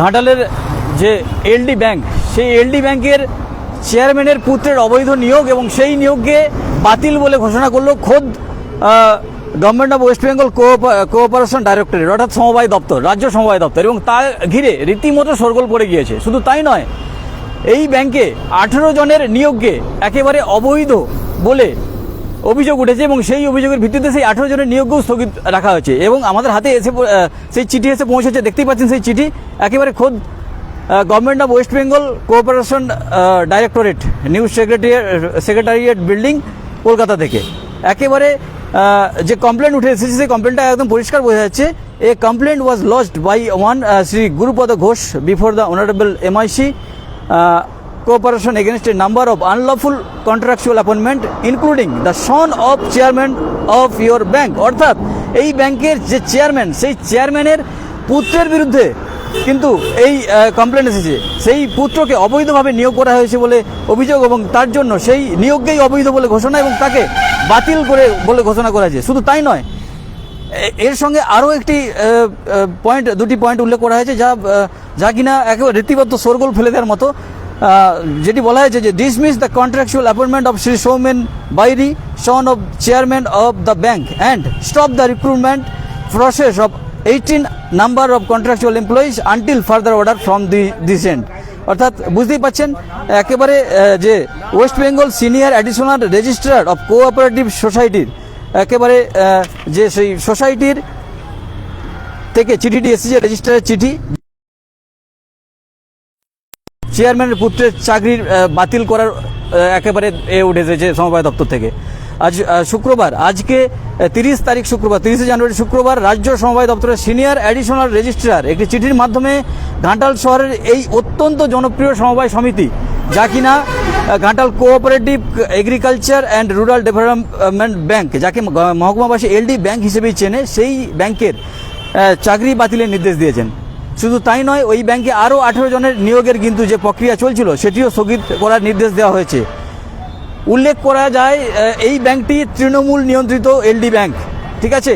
ঘাটালের যে এলডি ব্যাংক, সেই এলডি ব্যাংকের চেয়ারম্যানের পুত্রের অবৈধ নিয়োগ এবং সেই নিয়োগকে বাতিল বলে ঘোষণা করল খোদ government of West Bengal cooperation directorate অর্থাৎ সমবায় দপ্তর, রাজ্য সমবায় দপ্তর এবং তা ঘিরে রীতিমতো সরগোল পড়ে গিয়েছে। শুধু তাই নয়, এই ব্যাংকে আঠেরো জনের নিয়োগকে একেবারে অবৈধ বলে অভিযোগ উঠেছে এবং সেই অভিযোগের ভিত্তিতে সেই আঠেরো জনের নিয়োগও স্থগিত রাখা হয়েছে এবং আমাদের হাতে এসে সেই চিঠি এসে পৌঁছেছে। দেখতেই পাচ্ছেন সেই চিঠি। একেবারে খোদ government of West Bengal cooperation directorate news secretariat secretariat building Kolkata থেকে। একেবারে যে কমপ্লেন উঠে এসেছে, সেই কমপ্লেনটা একদম পরিষ্কার বোঝা যাচ্ছে। A complaint was lost by one Shri Gurupada Ghosh before the honourable MIC cooperation against a number of unlawful contractual appointment, including the son of chairman of your bank. অর্থাৎ এই ব্যাংকের যে চেয়ারম্যান সেই চেয়ারম্যানের পুত্রের বিরুদ্ধে কিন্তু এই কমপ্লেন এসেছে। সেই পুত্রকে অবৈধভাবে নিয়োগ করা হয়েছে বলে অভিযোগ এবং তার জন্য সেই নিয়োগকেই অবৈধ বলে ঘোষণা এবং তাকে বাতিল করে বলে ঘোষণা করা হয়েছে। শুধু তাই নয় এর সঙ্গে আরও একটি পয়েন্ট দুটি পয়েন্ট উল্লেখ করা হয়েছে যা যা কিনা একেবারে রীতিবদ্ধ সরগোল ফেলে দেওয়ার মতো। যেটি বলা হয়েছে যে dismiss the contractual appointment of Shri Soumen Bairi son of chairman of the bank and stop the recruitment process of eighteen number of contractual employees until further order from the this end অর্থাৎ বুঝতেই পাচ্ছেন, একেবারে যে West Bengal senior additional registrar of cooperative সোসাইটির একেবারে যে সেই সোসাইটির থেকে চিঠিটি এসেছে রেজিস্ট্রারের চিঠি। চেয়ারম্যানের পুত্রের চাকরির বাতিল করার একেবারে এ উঠেছে এসেছে সমবায় দপ্তর থেকে। আজ শুক্রবার, আজকে তিরিশ তারিখ শুক্রবার, তিরিশে জানুয়ারি শুক্রবার, রাজ্য সমবায় দপ্তরের সিনিয়র অ্যাডিশনাল রেজিস্ট্রার একটি চিঠির মাধ্যমে ঘাটাল শহরের এই অত্যন্ত জনপ্রিয় সমবায় সমিতি, যা কিনা Ghatal cooperative agriculture and rural development bank, যাকে মহকুমাবাসী এলডি ব্যাংক হিসেবেই চেনে, সেই ব্যাংকের চাকরি বাতিলের নির্দেশ দিয়েছেন। শুধু তাই নয়, ওই ব্যাংকে আরও আঠেরো জনের নিয়োগের কিন্তু যে প্রক্রিয়া চলছিল, সেটিও স্থগিত করার নির্দেশ দেওয়া হয়েছে। উল্লেখ করা যায় এই ব্যাংকটি তৃণমূল নিয়ন্ত্রিত এলডি ব্যাংক, ঠিক আছে?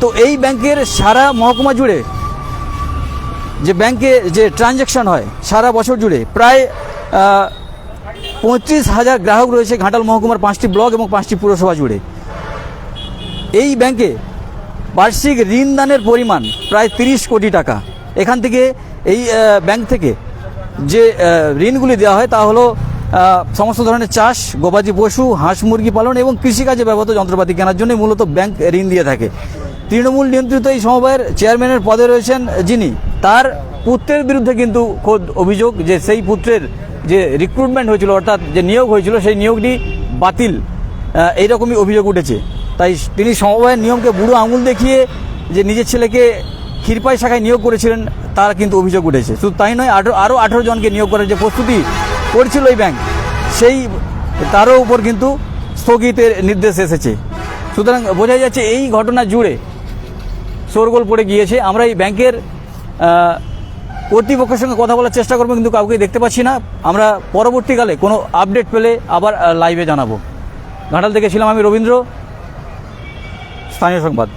তো এই ব্যাংকের সারা মহকুমা জুড়ে যে ব্যাংকে যে ট্রানজ্যাকশন হয়, সারা বছর জুড়ে প্রায় পঁয়ত্রিশ হাজার গ্রাহক রয়েছে ঘাটাল মহকুমার পাঁচটি ব্লক এবং পাঁচটি পুরসভা জুড়ে। এই ব্যাংকে বার্ষিক ঋণদানের পরিমাণ প্রায় তিরিশ কোটি টাকা। এখান থেকে এই ব্যাংক থেকে যে ঋণগুলি দেওয়া হয় তা হলো সমস্ত ধরনের চাষ, গবাদি পশু, হাঁস মুরগি পালন এবং কৃষিকাজে ব্যবহৃত যন্ত্রপাতি কেনার জন্য মূলত ব্যাংক ঋণ দিয়ে থাকে। তৃণমূল নিয়ন্ত্রিত এই সমবায়ের চেয়ারম্যানের পদে রয়েছেন যিনি। তার পুত্রের বিরুদ্ধে কিন্তু খোদ অভিযোগ যে সেই পুত্রের যে রিক্রুটমেন্ট হয়েছিল, অর্থাৎ যে নিয়োগ হয়েছিল, সেই নিয়োগটি বাতিল। এইরকমই অভিযোগ উঠেছে। তাই তিনি সমবায়ের নিয়মকে বুড়ো আঙুল দেখিয়ে যে নিজের ছেলেকে ক্ষীরপাই শাখায় নিয়োগ করেছিলেন, তার কিন্তু অভিযোগ উঠেছে। শুধু তাই নয় আরও আরও আঠেরো জনকে নিয়োগ করার যে প্রস্তুতি করছিল এই ব্যাংক সেই তারও উপর কিন্তু স্থগিতের নির্দেশ এসেছে। সুতরাং বোঝা যাচ্ছে এই ঘটনা জুড়ে শোরগোল পড়ে গিয়েছে। আমরা এই ব্যাংকের কর্তৃপক্ষের সঙ্গে কথা বলার চেষ্টা করব, কিন্তু কাউকে দেখতে পাচ্ছি না। আমরা পরবর্তীকালে কোনো আপডেট পেলে আবার লাইভে জানাব। ঘাটাল থেকে ছিলাম আমি রবীন্দ্র, স্থানীয় সংবাদ।